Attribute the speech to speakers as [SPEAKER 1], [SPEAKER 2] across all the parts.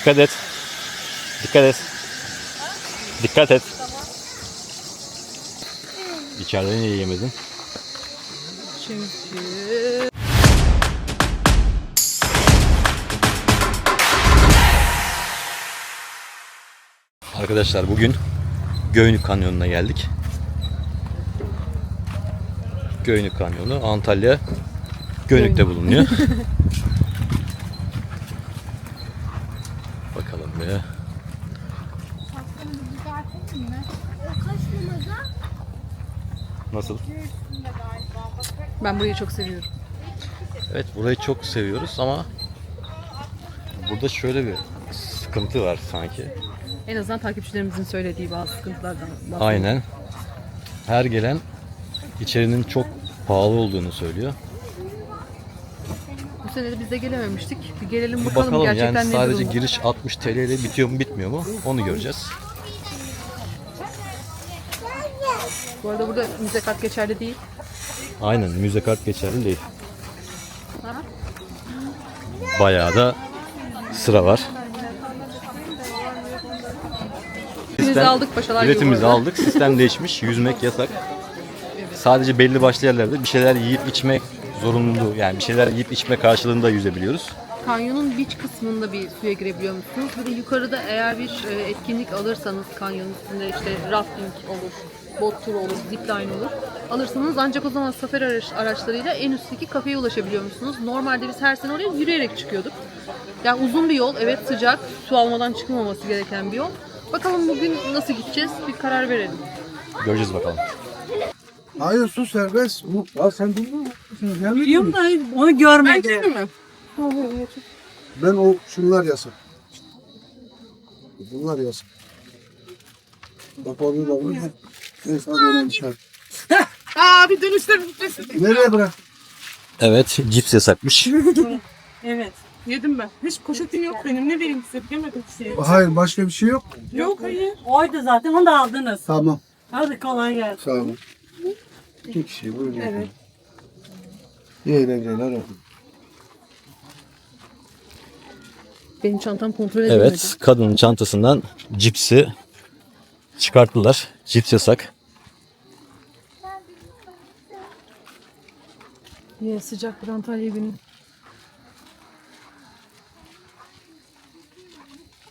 [SPEAKER 1] Dikkat et. Dikkat et. Dikkat et. İçeride niye yemedin?
[SPEAKER 2] Çünkü
[SPEAKER 1] Arkadaşlar bugün Göynük Kanyonu'na geldik. Göynük Kanyonu Antalya Göynük'te bulunuyor. Bakalım bir. Nasıl?
[SPEAKER 2] Ben burayı çok seviyorum.
[SPEAKER 1] Evet burayı çok seviyoruz ama burada şöyle bir sıkıntı var sanki.
[SPEAKER 2] En azından takipçilerimizin söylediği bazı sıkıntılardan bahsediyorum.
[SPEAKER 1] Aynen. Her gelen içerinin çok pahalı olduğunu söylüyor.
[SPEAKER 2] Bu sene de biz de gelememiştik. Bir gelelim bakalım,
[SPEAKER 1] bakalım
[SPEAKER 2] gerçekten
[SPEAKER 1] yani
[SPEAKER 2] ne
[SPEAKER 1] sadece
[SPEAKER 2] durumda.
[SPEAKER 1] giriş 60 TL ile bitiyor mu bitmiyor mu onu göreceğiz.
[SPEAKER 2] Bu arada burada müze kart geçerli değil.
[SPEAKER 1] Aynen müze kart geçerli değil. Bayağı da sıra var.
[SPEAKER 2] Biletimizi aldık paşalar
[SPEAKER 1] Biletimizi aldık. Sistem değişmiş. Yüzmek yasak. Sadece belli başlı yerlerde bir şeyler yiyip içmek zorunluluğu yani bir şeyler yiyip içme karşılığında yüzebiliyoruz.
[SPEAKER 2] Kanyonun beach kısmında bir suya girebiliyor musunuz? Bir de yukarıda eğer bir e, etkinlik alırsanız kanyonun üstünde işte rafting olur, bot turu olur, zipline olur. Alırsanız ancak o zaman safari araç, araçlarıyla en üstteki kafeye ulaşabiliyor musunuz? Normalde biz her sene oraya yürüyerek çıkıyorduk. Yani uzun bir yol, evet sıcak, su almadan çıkılmaması gereken bir yol. Bakalım bugün nasıl gideceğiz bir karar verelim.
[SPEAKER 1] Göreceğiz bakalım.
[SPEAKER 3] Hayır su serbest. Bu, ya sen bilmiyor musun?
[SPEAKER 4] Biliyorum da onu görmedim.
[SPEAKER 2] mi?
[SPEAKER 3] Ben o şunlar yasak. Bunlar yasak. Bak onu da bunu. Neyse hadi öyle dışarı.
[SPEAKER 4] Abi dönüşte bitmesin.
[SPEAKER 3] Nereye bırak?
[SPEAKER 1] Evet cips yasakmış.
[SPEAKER 4] Evet. Yedim ben. Hiç poşetim yok benim. Ne vereyim size? Bilemedim bir şey.
[SPEAKER 3] Hayır başka bir şey yok.
[SPEAKER 4] Yok hayır.
[SPEAKER 5] Oydu zaten onu da aldınız.
[SPEAKER 3] Tamam.
[SPEAKER 5] Hadi kolay gelsin.
[SPEAKER 3] Sağ olun. İki kişi buyurun. Evet. İyi eğlenceler. hadi.
[SPEAKER 2] Benim çantam kontrol edilmedi.
[SPEAKER 1] Evet kadının çantasından cipsi çıkarttılar. Cips yasak.
[SPEAKER 2] Yine sıcak bir Antalya günü.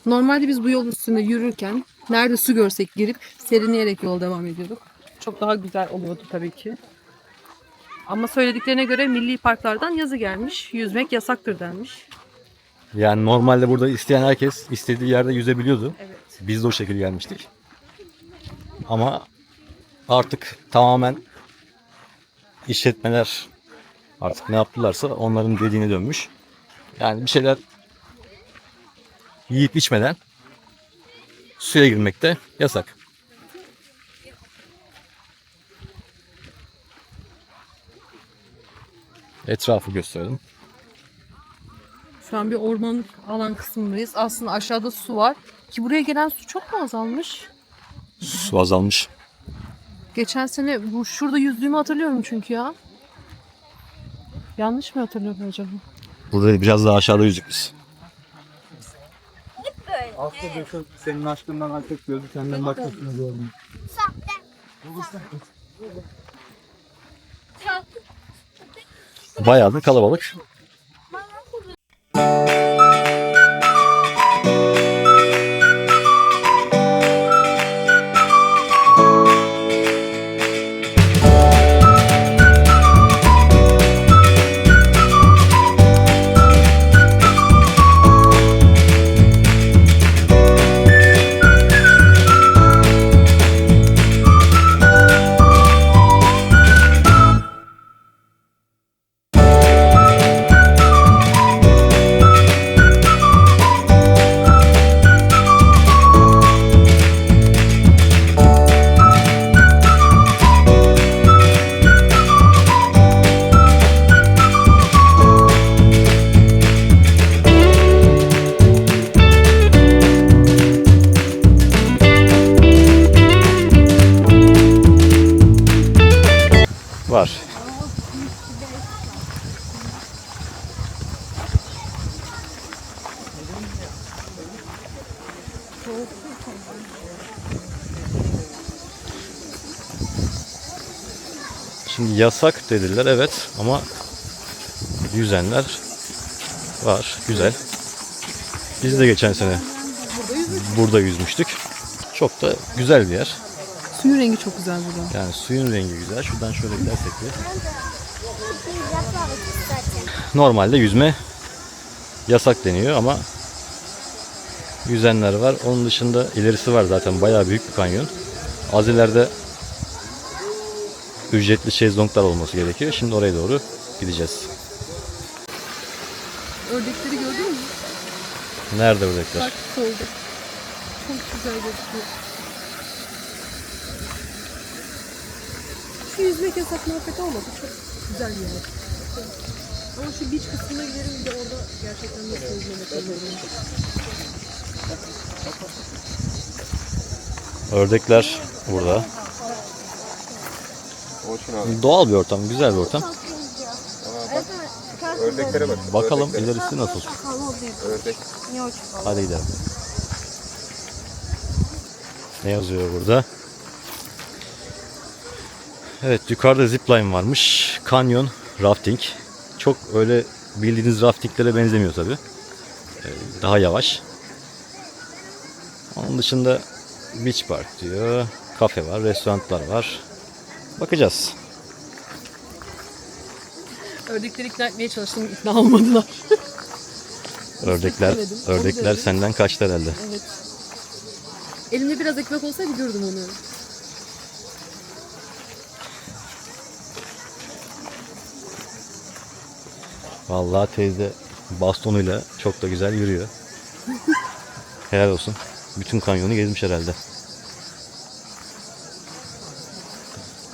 [SPEAKER 2] Normalde biz bu yol üstünde yürürken nerede su görsek girip serinleyerek yol devam ediyorduk. Çok daha güzel oluyordu tabii ki. Ama söylediklerine göre milli parklardan yazı gelmiş. Yüzmek yasaktır denmiş.
[SPEAKER 1] Yani normalde burada isteyen herkes istediği yerde yüzebiliyordu.
[SPEAKER 2] Evet.
[SPEAKER 1] Biz de o şekilde gelmiştik. Ama artık tamamen işletmeler artık ne yaptılarsa onların dediğine dönmüş. Yani bir şeyler yiyip içmeden suya girmek de yasak. Etrafı gösterelim.
[SPEAKER 2] Şu an bir ormanlık alan kısmındayız. Aslında aşağıda su var. Ki buraya gelen su çok mu azalmış?
[SPEAKER 1] Su azalmış.
[SPEAKER 2] Geçen sene bu şurada yüzdüğümü hatırlıyorum çünkü ya. Yanlış mı hatırlıyorum acaba?
[SPEAKER 1] Burada biraz daha aşağıda yüzdük biz.
[SPEAKER 6] Aslında Beşo senin aşkından artık gözü senden başkasına gördüm.
[SPEAKER 1] Bayağı da kalabalık. Şimdi yasak dediler evet ama yüzenler var. Güzel. Biz de geçen sene burada yüzmüştük. Çok da güzel bir yer.
[SPEAKER 2] Suyun rengi çok güzel burada.
[SPEAKER 1] Yani suyun rengi güzel. Şuradan şöyle gidersek bir. Normalde yüzme yasak deniyor ama yüzenler var. Onun dışında ilerisi var zaten bayağı büyük bir kanyon. Az ileride ücretli şezlonglar olması gerekiyor. Şimdi oraya doğru gideceğiz.
[SPEAKER 2] Ördekleri gördün mü?
[SPEAKER 1] Nerede ördekler?
[SPEAKER 2] Bak solda. Çok güzel gözüküyor. Şu yüzmek yasak muhabbeti olmadı. Çok güzel bir yer. Ama şu beach kısmına gidelim bir de orada gerçekten nasıl yüzmemek anlarım.
[SPEAKER 1] Ördekler burada. Doğal bir ortam, güzel bir ortam.
[SPEAKER 3] Ördeklere bak.
[SPEAKER 1] Bakalım ilerisi nasıl.
[SPEAKER 3] Ördek.
[SPEAKER 1] Hadi gidelim. Ne yazıyor burada? Evet yukarıda zipline varmış. Kanyon, rafting. Çok öyle bildiğiniz raftinglere benzemiyor tabi. Daha yavaş. Onun dışında beach park diyor. Kafe var, restoranlar var. Bakacağız.
[SPEAKER 2] Ördekleri ikna etmeye çalıştım, ikna olmadılar.
[SPEAKER 1] Ördekler,
[SPEAKER 2] onu
[SPEAKER 1] ördekler senden kaçtı herhalde.
[SPEAKER 2] Evet. Elimde biraz ekmek olsaydı gördüm onu.
[SPEAKER 1] Vallahi teyze bastonuyla çok da güzel yürüyor. Helal olsun. Bütün kanyonu gezmiş herhalde.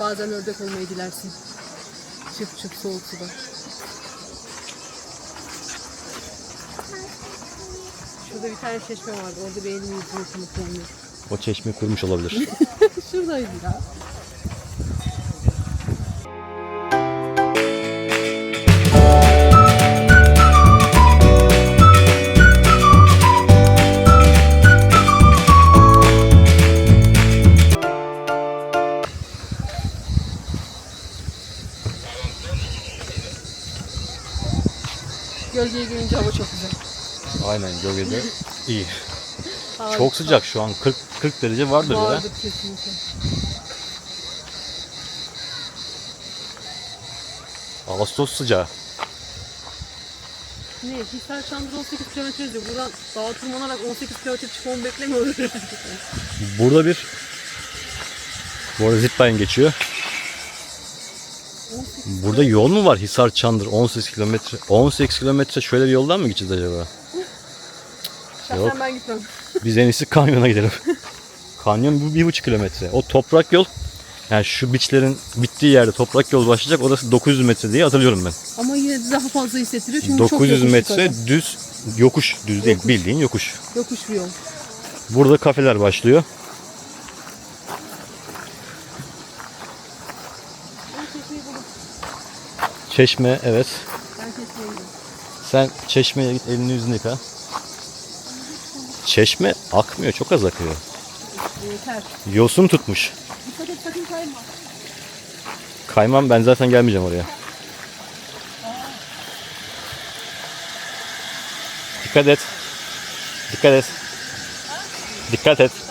[SPEAKER 2] Bazen ördek olmayı dilersin. Çıp çıp soğuk suda. Şurada bir tane çeşme vardı. Orada bir elimi yüzümü yıkamak
[SPEAKER 1] O çeşme kurmuş olabilir.
[SPEAKER 2] Şuradaydı ya.
[SPEAKER 1] Aynen gölgede iyi. Çok sıcak şu an 40 40 derece vardır ya.
[SPEAKER 2] Vardır kesinlikle.
[SPEAKER 1] Ağustos sıcağı.
[SPEAKER 2] Ne? Hisar Çandır 18 kilometre yazıyor. Buradan dağa tırmanarak 18 kilometre çıkmamı beklemiyorum.
[SPEAKER 1] Burada bir bu arada zipline geçiyor. Burada yol mu var Hisar Çandır 18 kilometre 18 kilometre şöyle bir yoldan mı gideceğiz acaba?
[SPEAKER 2] Şahsen
[SPEAKER 1] Yok.
[SPEAKER 2] ben gitmem.
[SPEAKER 1] Biz en iyisi kanyona gidelim. Kanyon bu bir buçuk kilometre. O toprak yol yani şu biçlerin bittiği yerde toprak yol başlayacak. Orası 900 metre diye hatırlıyorum ben.
[SPEAKER 2] Ama yine de daha fazla hissettiriyor çünkü çok
[SPEAKER 1] 900
[SPEAKER 2] yokuş
[SPEAKER 1] metre
[SPEAKER 2] yukarı.
[SPEAKER 1] düz yokuş. Düz değil bildiğin yokuş.
[SPEAKER 2] Yokuş bir yol.
[SPEAKER 1] Burada kafeler başlıyor. Çeşme evet.
[SPEAKER 2] Ben gidiyorum.
[SPEAKER 1] Sen çeşmeye git elini yüzünü yıka. Çeşme akmıyor çok az akıyor.
[SPEAKER 2] Yeter.
[SPEAKER 1] Yosun tutmuş.
[SPEAKER 2] Dikkat et sakın kayma.
[SPEAKER 1] Kaymam ben zaten gelmeyeceğim oraya. Dikkat et. Dikkat et. Dikkat et.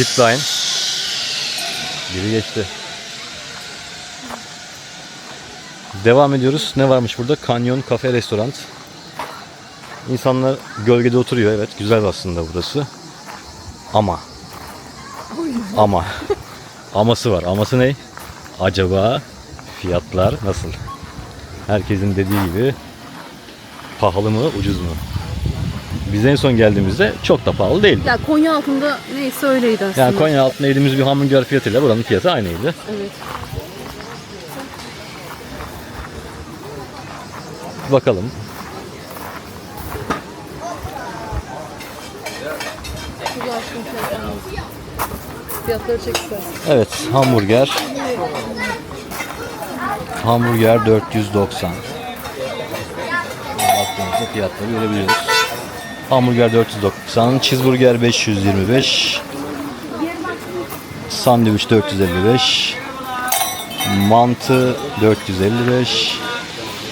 [SPEAKER 1] Zipline. Biri geçti. Devam ediyoruz. Ne varmış burada? Kanyon Kafe Restoran. İnsanlar gölgede oturuyor. Evet güzel aslında burası. Ama. Ama. Aması var. Aması ne? Acaba fiyatlar nasıl? Herkesin dediği gibi pahalı mı ucuz mu? Biz en son geldiğimizde çok da pahalı değildi.
[SPEAKER 2] Ya Konya altında neyse öyleydi aslında.
[SPEAKER 1] Yani Konya altında yediğimiz bir hamburger fiyatıyla buranın fiyatı aynıydı.
[SPEAKER 2] Evet.
[SPEAKER 1] Bakalım.
[SPEAKER 2] Fiyatları çekti.
[SPEAKER 1] Evet hamburger. Hamburger 490. Baktığımızda fiyatları görebiliyoruz. Hamburger 490, cheeseburger 525, sandviç 455, mantı 455,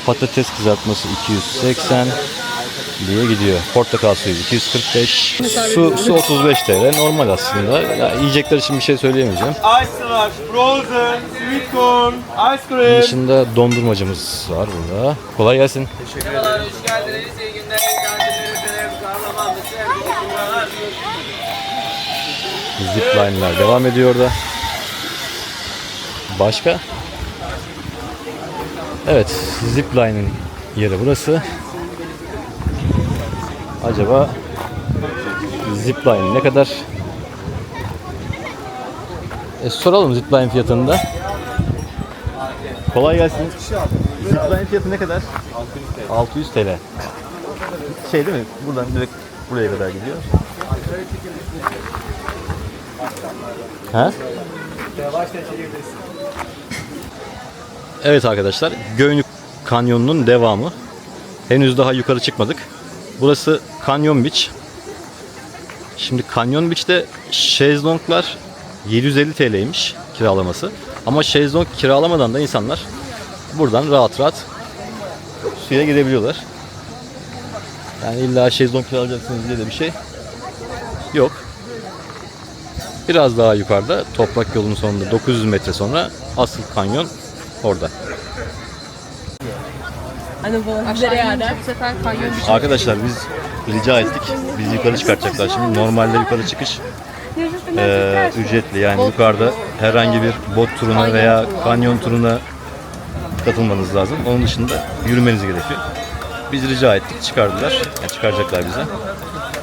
[SPEAKER 1] patates kızartması 280 diye gidiyor. Portakal suyu 245, su, su 35 TL. Normal aslında. Ya, yiyecekler için bir şey söyleyemeyeceğim.
[SPEAKER 6] Ice Frozen, Sweet Corn, Ice
[SPEAKER 1] Bunun
[SPEAKER 6] Cream.
[SPEAKER 1] dışında dondurmacımız var burada. Kolay gelsin.
[SPEAKER 7] Hoş geldiniz. İyi günler.
[SPEAKER 1] Zipline'lar devam ediyor da. Başka? Evet, zipline'ın yeri burası. Acaba zipline ne kadar? E, soralım zipline fiyatını da. Kolay gelsin. Zipline fiyatı ne kadar? 600 TL. Şey değil mi? Buradan direkt buraya kadar gidiyor. Ha? Evet arkadaşlar, Göynük Kanyonu'nun devamı. Henüz daha yukarı çıkmadık. Burası Canyon Beach. Şimdi Canyon Beach'te şezlonglar 750 TL'ymiş kiralaması. Ama şezlong kiralamadan da insanlar buradan rahat rahat suya girebiliyorlar. Yani illa şezlong kiralayacaksınız diye de bir şey yok. Biraz daha yukarıda toprak yolun sonunda 900 metre sonra asıl kanyon orada.
[SPEAKER 2] Kanyon bir
[SPEAKER 1] Arkadaşlar biz rica ettik. Bizi yukarı çıkartacaklar şimdi. Normalde yukarı çıkış eee, ücretli. Yani yukarıda herhangi bir bot turuna veya kanyon turuna katılmanız lazım. Onun dışında yürümeniz gerekiyor. Biz rica ettik. Çıkardılar. Yani çıkaracaklar bize.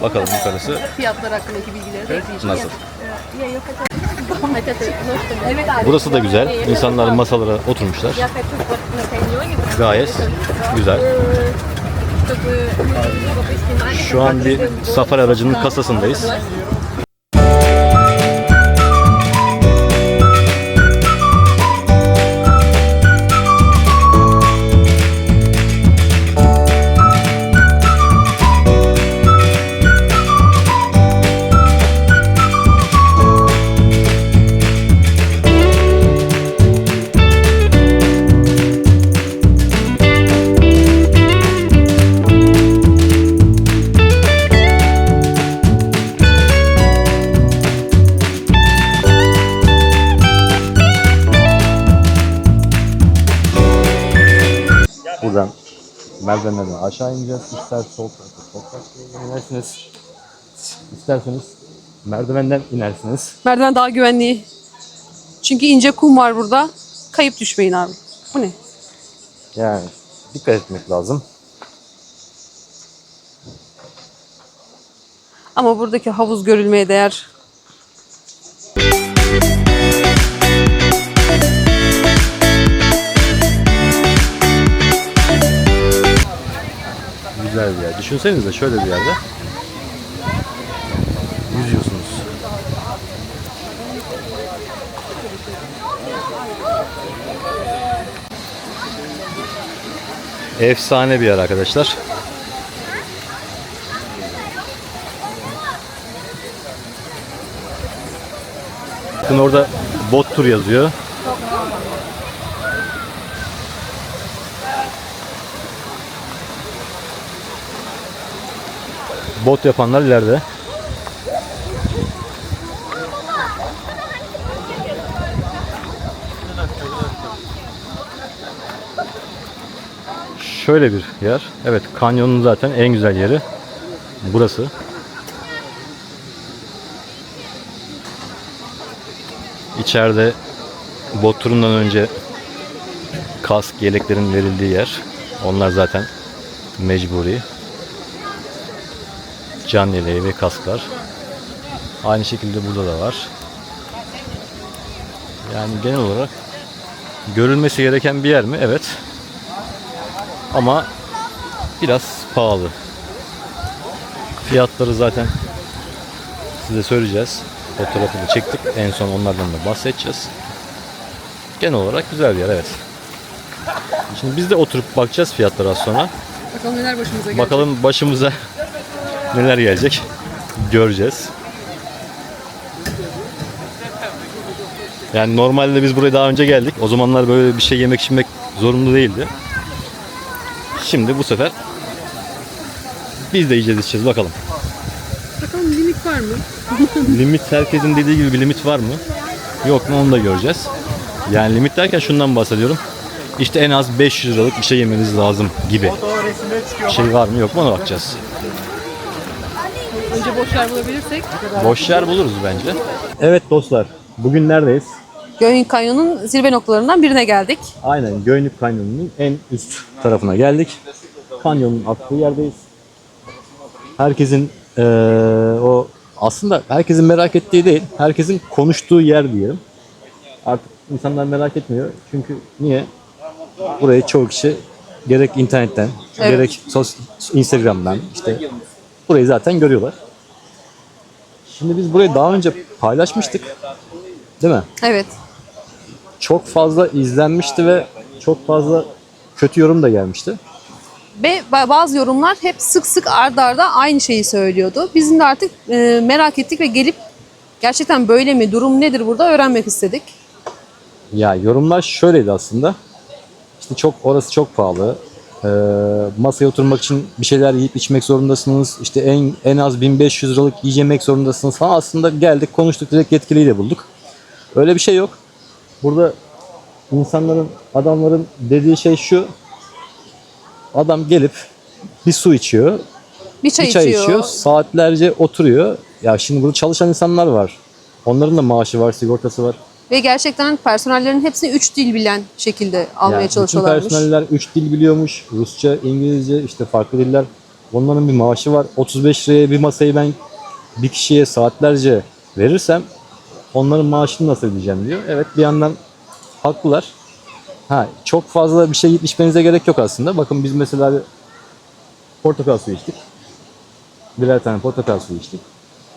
[SPEAKER 1] Bakalım yukarısı
[SPEAKER 2] fiyatlar hakkındaki bilgileri de ekleyeceğim.
[SPEAKER 1] nasıl. Burası da güzel. İnsanlar masalara oturmuşlar. Gayet güzel. Şu an bir safari aracının kasasındayız. Merdivenlerden aşağı ineceğiz. İster sol tarafa, sol tarafa inersiniz. İsterseniz merdivenden inersiniz.
[SPEAKER 2] Merdiven daha güvenli. Çünkü ince kum var burada. Kayıp düşmeyin abi. Bu ne?
[SPEAKER 1] Yani dikkat etmek lazım.
[SPEAKER 2] Ama buradaki havuz görülmeye değer.
[SPEAKER 1] Güzel bir yer. Düşünsenize şöyle bir yerde yüzüyorsunuz. Efsane bir yer arkadaşlar. Bakın orada bot tur yazıyor. Bot yapanlar ileride. Şöyle bir yer. Evet kanyonun zaten en güzel yeri. Burası. İçeride bot turundan önce kask, yeleklerin verildiği yer. Onlar zaten mecburi can yeleği ve kasklar. Aynı şekilde burada da var. Yani genel olarak görülmesi gereken bir yer mi? Evet. Ama biraz pahalı. Fiyatları zaten Size söyleyeceğiz. Fotoğrafını çektik. En son onlardan da bahsedeceğiz. Genel olarak güzel bir yer evet. Şimdi biz de oturup bakacağız fiyatlara az sonra.
[SPEAKER 8] Bakalım neler başımıza gelecek.
[SPEAKER 1] Bakalım başımıza neler gelecek. Göreceğiz. Yani normalde biz buraya daha önce geldik. O zamanlar böyle bir şey yemek içmek zorunlu değildi. Şimdi bu sefer biz de yiyeceğiz içeceğiz bakalım.
[SPEAKER 8] Bakalım limit var mı?
[SPEAKER 1] Limit herkesin dediği gibi bir limit var mı? Yok mu onu da göreceğiz. Yani limit derken şundan bahsediyorum. İşte en az 500 liralık bir şey yemeniz lazım gibi. Bir şey var mı yok mu ona bakacağız.
[SPEAKER 8] Önce boş yer bulabilirsek.
[SPEAKER 1] Boş yer buluruz bence. Evet dostlar, bugün neredeyiz?
[SPEAKER 8] Göğün Kanyon'un zirve noktalarından birine geldik.
[SPEAKER 1] Aynen Göynük Kanyonu'nun en üst tarafına geldik. Kanyonun aktığı yerdeyiz. Herkesin eee, o aslında herkesin merak ettiği değil, herkesin konuştuğu yer diyelim. Artık insanlar merak etmiyor. Çünkü niye? Burayı çoğu kişi gerek internetten,
[SPEAKER 8] Evet.
[SPEAKER 1] gerek sos Instagram'dan işte burayı zaten görüyorlar. Şimdi biz burayı daha önce paylaşmıştık. Değil mi?
[SPEAKER 8] Evet.
[SPEAKER 1] çok fazla izlenmişti ve çok fazla kötü yorum da gelmişti.
[SPEAKER 8] Ve ba- bazı yorumlar hep sık sık ard arda aynı şeyi söylüyordu. Bizim de artık e, merak ettik ve gelip gerçekten böyle mi, durum nedir burada öğrenmek istedik.
[SPEAKER 1] Ya yorumlar şöyleydi aslında. İşte çok orası çok pahalı. Ee, masaya oturmak için bir şeyler yiyip içmek zorundasınız. İşte en en az 1500 liralık yiyecek yemek zorundasınız falan. Aslında geldik konuştuk direkt yetkiliyi de bulduk. Öyle bir şey yok. Burada insanların, adamların dediği şey şu. Adam gelip bir su içiyor,
[SPEAKER 8] Bir çay,
[SPEAKER 1] bir çay
[SPEAKER 8] içiyor.
[SPEAKER 1] içiyor, saatlerce oturuyor. Ya şimdi burada çalışan insanlar var. Onların da maaşı var, sigortası var.
[SPEAKER 8] Ve gerçekten personellerin hepsini üç dil bilen şekilde almaya
[SPEAKER 1] Yani
[SPEAKER 8] çalışıyorlarmış.
[SPEAKER 1] Bütün personeller 3 dil biliyormuş. Rusça, İngilizce, işte farklı diller. Onların bir maaşı var. 35 liraya bir masayı ben bir kişiye saatlerce verirsem onların maaşını nasıl ödeyeceğim diyor. Evet bir yandan haklılar. Ha, çok fazla bir şey yiyip içmenize gerek yok aslında. Bakın biz mesela bir portakal suyu içtik. Birer tane portakal suyu içtik.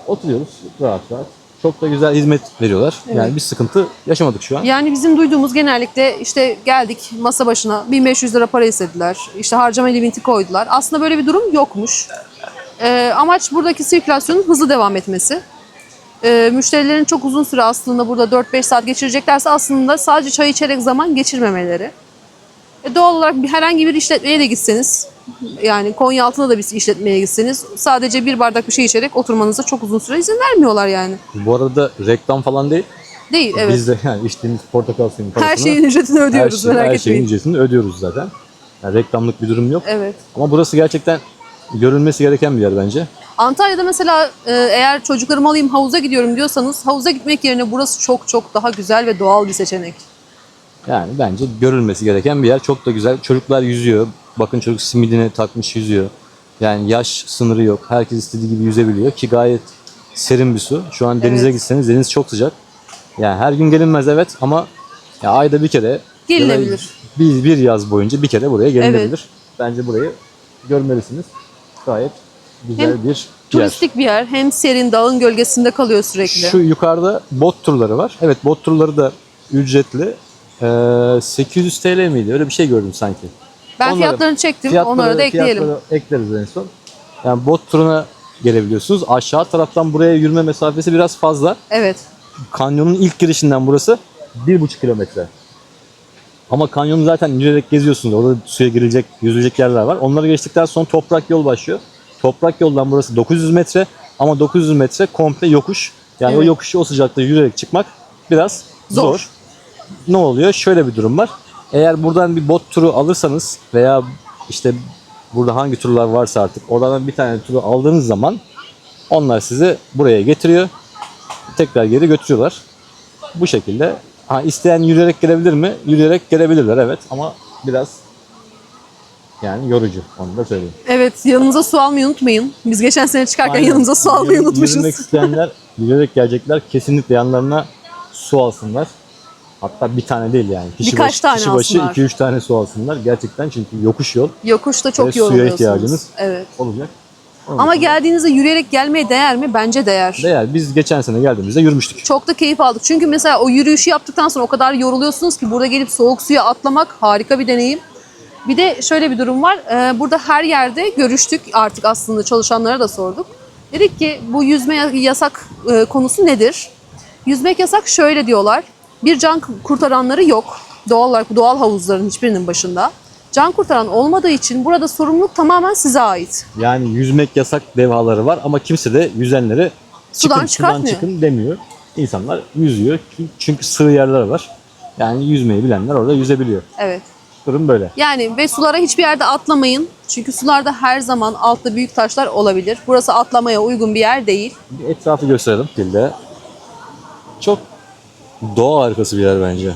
[SPEAKER 1] Oturuyoruz rahat rahat. Çok da güzel hizmet veriyorlar. Yani bir sıkıntı yaşamadık şu an.
[SPEAKER 8] Yani bizim duyduğumuz genellikle işte geldik masa başına 1500 lira para istediler. İşte harcama limiti koydular. Aslında böyle bir durum yokmuş. Ee, amaç buradaki sirkülasyonun hızlı devam etmesi. Ee, müşterilerin çok uzun süre aslında burada 4-5 saat geçireceklerse aslında sadece çay içerek zaman geçirmemeleri. E doğal olarak herhangi bir işletmeye de gitseniz yani Konya altında da bir işletmeye gitseniz sadece bir bardak bir şey içerek oturmanıza çok uzun süre izin vermiyorlar yani.
[SPEAKER 1] Bu arada reklam falan değil.
[SPEAKER 8] Değil evet.
[SPEAKER 1] Biz de yani içtiğimiz portakal suyunun
[SPEAKER 8] Her
[SPEAKER 1] parasını
[SPEAKER 8] şeyin ücretini ödüyoruz
[SPEAKER 1] her, şey-
[SPEAKER 8] merak
[SPEAKER 1] her şeyin
[SPEAKER 8] etmeyin.
[SPEAKER 1] ücretini ödüyoruz zaten. Yani reklamlık bir durum yok.
[SPEAKER 8] Evet.
[SPEAKER 1] Ama burası gerçekten görülmesi gereken bir yer bence.
[SPEAKER 8] Antalya'da mesela e, eğer çocuklarımı alayım havuza gidiyorum diyorsanız havuza gitmek yerine burası çok çok daha güzel ve doğal bir seçenek.
[SPEAKER 1] Yani bence görülmesi gereken bir yer. Çok da güzel. Çocuklar yüzüyor. Bakın çocuk simidine takmış yüzüyor. Yani yaş sınırı yok. Herkes istediği gibi yüzebiliyor ki gayet serin bir su. Şu an denize
[SPEAKER 8] Evet.
[SPEAKER 1] gitseniz deniz çok sıcak. Yani her gün gelinmez evet ama ya ayda bir kere ya da
[SPEAKER 8] Gelinebilir.
[SPEAKER 1] Bir, bir yaz boyunca bir kere buraya gelinebilir. Bence burayı görmelisiniz. Gayet güzel
[SPEAKER 8] Hem
[SPEAKER 1] bir yer.
[SPEAKER 8] Turistik bir yer. Hem serin dağın gölgesinde kalıyor sürekli.
[SPEAKER 1] Şu yukarıda bot turları var. Evet bot turları da ücretli. Ee, 800 TL miydi? Öyle bir şey gördüm sanki.
[SPEAKER 8] Ben
[SPEAKER 1] onları-
[SPEAKER 8] fiyatlarını çektim.
[SPEAKER 1] Fiyatları-
[SPEAKER 8] Onları da ekleyelim.
[SPEAKER 1] fiyatları ekleriz en son. Yani bot turuna gelebiliyorsunuz. Aşağı taraftan buraya yürüme mesafesi biraz fazla.
[SPEAKER 8] Evet.
[SPEAKER 1] Kanyonun ilk girişinden burası 1,5 kilometre. Ama kanyonu zaten yürüyerek geziyorsunuz. Orada suya girilecek, yüzülecek yerler var. Onları geçtikten sonra toprak yol başlıyor. Toprak yoldan burası 900 metre ama 900 metre komple yokuş. Yani o
[SPEAKER 8] Evet.
[SPEAKER 1] yokuşu o sıcakta yürüyerek çıkmak biraz
[SPEAKER 8] Zor.
[SPEAKER 1] zor. Ne oluyor? Şöyle bir durum var. Eğer buradan bir bot turu alırsanız veya işte burada hangi turlar varsa artık oradan bir tane turu aldığınız zaman onlar sizi buraya getiriyor. Tekrar geri götürüyorlar. Bu şekilde. Ha, isteyen yürüyerek gelebilir mi? Yürüyerek gelebilirler evet ama biraz yani yorucu onu da söyleyeyim.
[SPEAKER 8] Evet yanınıza su almayı unutmayın. Biz geçen sene çıkarken
[SPEAKER 1] Aynen.
[SPEAKER 8] yanımıza su almayı
[SPEAKER 1] Yürü-
[SPEAKER 8] unutmuşuz.
[SPEAKER 1] Yürümek isteyenler yürüyerek gelecekler. Kesinlikle yanlarına su alsınlar. Hatta bir tane değil yani. Kişi
[SPEAKER 8] Birkaç
[SPEAKER 1] başı,
[SPEAKER 8] tane
[SPEAKER 1] kişi başı
[SPEAKER 8] alsınlar.
[SPEAKER 1] 2-3 tane su alsınlar. Gerçekten çünkü yokuş yol
[SPEAKER 8] Yokuşta çok
[SPEAKER 1] Ve
[SPEAKER 8] iyi
[SPEAKER 1] suya ihtiyacınız.
[SPEAKER 8] Evet.
[SPEAKER 1] olacak.
[SPEAKER 2] Ama geldiğinizde yürüyerek gelmeye değer mi? Bence değer.
[SPEAKER 1] Değer. Biz geçen sene geldiğimizde yürümüştük.
[SPEAKER 2] Çok da keyif aldık. Çünkü mesela o yürüyüşü yaptıktan sonra o kadar yoruluyorsunuz ki burada gelip soğuk suya atlamak harika bir deneyim. Bir de şöyle bir durum var. Ee, Burada her yerde görüştük artık aslında çalışanlara da sorduk. Dedik ki bu yüzme yasak e, konusu nedir? Yüzmek yasak şöyle diyorlar. Bir can kurtaranları yok. Doğal olarak bu doğal havuzların hiçbirinin başında. Can kurtaran olmadığı için burada sorumluluk tamamen size ait.
[SPEAKER 1] Yani yüzmek yasak levhaları var ama kimse de yüzenleri
[SPEAKER 2] Sudan
[SPEAKER 1] çıkın, sudan
[SPEAKER 2] çıkartmıyor.
[SPEAKER 1] çıkın demiyor. İnsanlar yüzüyor çünkü sığ yerler var. Yani yüzmeyi bilenler orada yüzebiliyor.
[SPEAKER 2] Evet.
[SPEAKER 1] Durum böyle.
[SPEAKER 2] Yani ve sulara hiçbir yerde atlamayın. Çünkü sularda her zaman altta büyük taşlar olabilir. Burası atlamaya uygun bir yer değil.
[SPEAKER 1] Etrafı gösterelim. Dilde. Çok doğa harikası bir yer bence.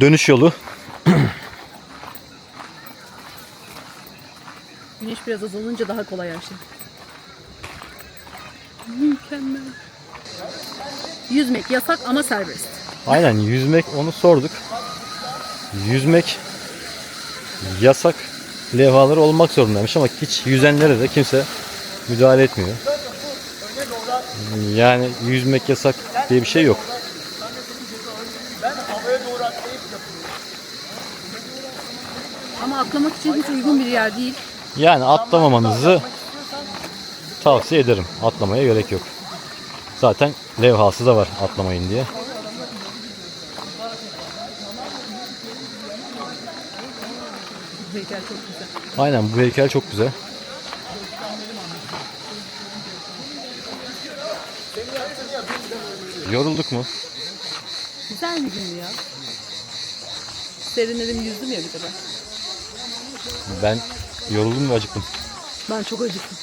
[SPEAKER 1] Dönüş yolu.
[SPEAKER 2] Güneş biraz azalınca daha kolay her şey. Mükemmel. Yüzmek yasak ama serbest.
[SPEAKER 1] Aynen yüzmek onu sorduk. Yüzmek yasak levhaları olmak zorundaymış ama hiç yüzenlere de kimse müdahale etmiyor. Yani yüzmek yasak diye bir şey yok.
[SPEAKER 2] Ama atlamak için hiç uygun bir yer değil.
[SPEAKER 1] Yani atlamamanızı tavsiye ederim. Atlamaya gerek yok. Zaten levhası da var atlamayın diye.
[SPEAKER 2] Heykel çok güzel.
[SPEAKER 1] Aynen bu heykel çok güzel. Yorulduk mu?
[SPEAKER 2] Güzel bir gündü ya. Serinledim yüzdüm ya bir de ben.
[SPEAKER 1] Ben yoruldum ve acıktım.
[SPEAKER 2] Ben çok acıktım.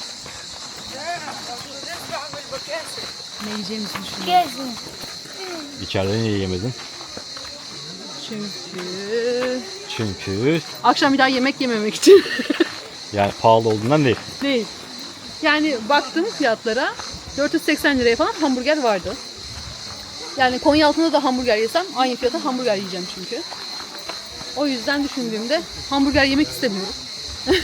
[SPEAKER 2] Ne yiyeceğimizi düşünüyorum.
[SPEAKER 1] İçeride niye yemedin?
[SPEAKER 2] Çünkü
[SPEAKER 1] Çünkü
[SPEAKER 2] akşam bir daha yemek yememek için.
[SPEAKER 1] yani pahalı olduğundan değil.
[SPEAKER 2] Değil. Yani baktım fiyatlara 480 liraya falan hamburger vardı. Yani Konya altında da hamburger yesem aynı fiyata hamburger yiyeceğim çünkü. O yüzden düşündüğümde hamburger yemek istemiyorum.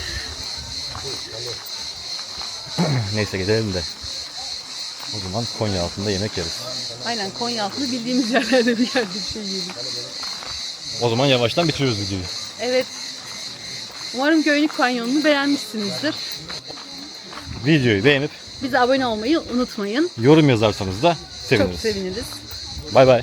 [SPEAKER 1] Neyse gidelim de. O zaman Konya altında yemek yeriz.
[SPEAKER 2] Aynen Konya altında bildiğimiz yerlerde bir yerde bir şey yiyelim.
[SPEAKER 1] O zaman yavaştan bitiriyoruz videoyu.
[SPEAKER 2] Evet. Umarım Göynük Kanyonu'nu beğenmişsinizdir.
[SPEAKER 1] Videoyu beğenip
[SPEAKER 2] Bize abone olmayı unutmayın.
[SPEAKER 1] yorum yazarsanız da
[SPEAKER 2] Çok
[SPEAKER 1] seviniriz.
[SPEAKER 2] seviniriz.
[SPEAKER 1] Bay bay.